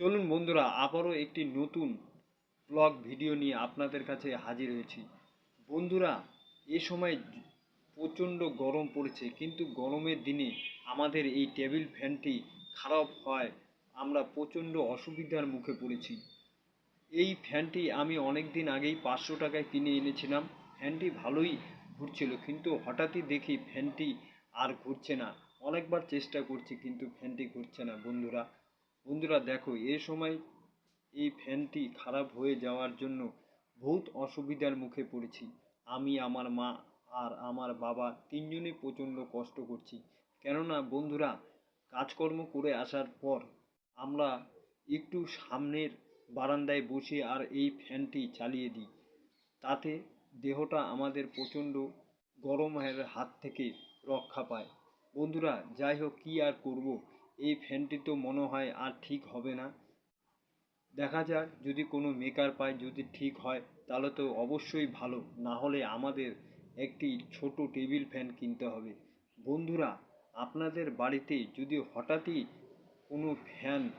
চলুন বন্ধুরা, আবারও একটি নতুন ব্লগ ভিডিও নিয়ে আপনাদের কাছে হাজির হয়েছি। বন্ধুরা, এ সময় প্রচণ্ড গরম পড়েছে, কিন্তু গরমের দিনে আমাদের এই টেবিল ফ্যানটি খারাপ হয়। আমরা প্রচণ্ড অসুবিধার মুখে পড়েছি। এই ফ্যানটি আমি অনেক দিন আগেই পাঁচশো টাকায় কিনে এনেছিলাম। ফ্যানটি ভালোই ঘুরছিল, কিন্তু হঠাৎই দেখি ফ্যানটি আর ঘুরছে না। অনেকবার চেষ্টা করছি, কিন্তু ফ্যানটি ঘুরছে না, বন্ধুরা। বন্ধুরা দেখো, এ সময় এই ফ্যানটি খারাপ হয়ে যাওয়ার জন্য বহুত অসুবিধার মুখে পড়েছি। আমি, আমার মা আর আমার বাবা তিনজনে প্রচণ্ড কষ্ট করছি। কেননা বন্ধুরা, কাজকর্ম করে আসার পর আমরা একটু সামনের বারান্দায় বসে আর এই ফ্যানটি চালিয়ে দিই। তাতে দেহটা আমাদের প্রচণ্ড গরমের হাত থেকে রক্ষা পায়। বন্ধুরা, যাই হোক, কী আর করব? এই ফ্যানটি তো মনে হয় আর ঠিক হবে না। দেখা যাক যদি কোনো মেকার পায়, যদি ঠিক হয়, তাহলে তো অবশ্যই ভালো। না হলে আমাদের একটি ছোট টেবিল ফ্যান কিনতে হবে। বন্ধুরা, আপনাদের বাড়িতে যদি হঠাৎই কোনো ফ্যান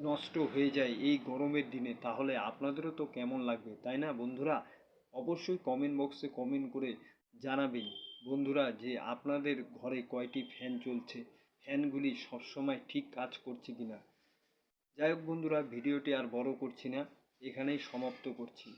নষ্ট হয়ে যায় এই গরমের দিনে, তাহলে আপনাদেরও তো কেমন লাগবে, তাই না বন্ধুরা? অবশ্যই কমেন্ট বক্সে কমেন্ট করে জানাবেন। বন্ধুরা, যে আপনাদের ঘরে কয়টি ফ্যান চলছে ফ্যানগুলি সবসময় ঠিক কাজ করছে কিনা? যাই হোক বন্ধুরা, ভিডিওটি আর বড় করছি না, এখানেই সমাপ্ত করছি।